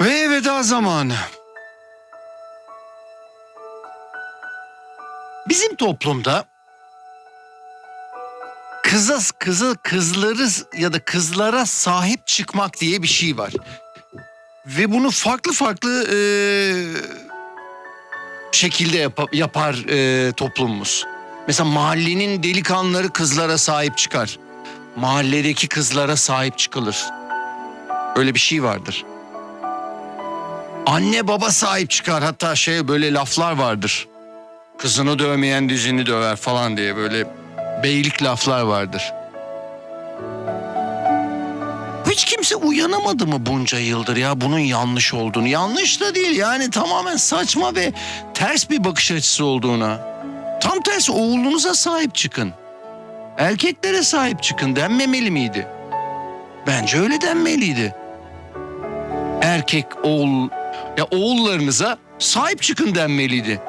Ve veda zamanı. Bizim toplumda kıza kızı kızları ya da kızlara sahip çıkmak diye bir şey var. Ve bunu farklı farklı eee, şekilde yapa- yapar eee, toplumumuz. Mesela mahallenin delikanlıları kızlara sahip çıkar. Mahalledeki kızlara sahip çıkılır. Öyle bir şey vardır. Anne baba sahip çıkar hatta şey böyle laflar vardır. Kızını dövmeyen dizini döver falan diye böyle beylik laflar vardır. Hiç kimse uyanamadı mı bunca yıldır ya bunun yanlış olduğunu? Yanlış da değil yani tamamen saçma ve ters bir bakış açısı olduğuna. Tam tersi oğlunuza sahip çıkın. Erkeklere sahip çıkın denmemeli miydi? Bence öyle denmeliydi. Erkek oğul ya oğullarınıza sahip çıkın denmeliydi.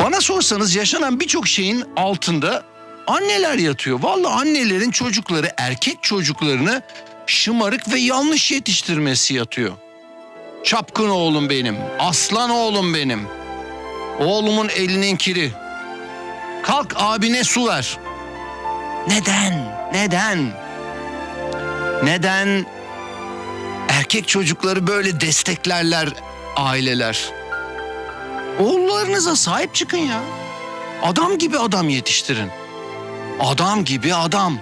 Bana sorsanız yaşanan birçok şeyin altında anneler yatıyor. Vallahi annelerin çocukları, erkek çocuklarını şımarık ve yanlış yetiştirmesi yatıyor. Çapkın oğlum benim, aslan oğlum benim. Oğlumun elinin kiri. Kalk abine su ver. Neden? Neden? Neden erkek çocukları böyle desteklerler aileler? Oğullarınıza sahip çıkın ya. Adam gibi adam yetiştirin. Adam gibi adam.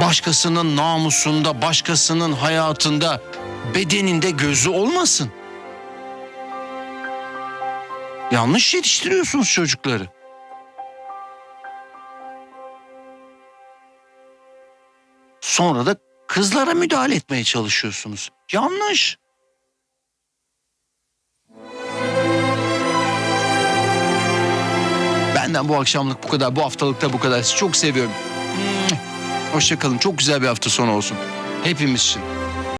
Başkasının namusunda, başkasının hayatında, bedeninde gözü olmasın. Yanlış yetiştiriyorsunuz çocukları. Sonra da kızlara müdahale etmeye çalışıyorsunuz. Yanlış. Benden bu akşamlık bu kadar, bu haftalıkta bu kadar. Sizi çok seviyorum. Hoşçakalın. Çok güzel bir hafta sonu olsun. Hepimiz için.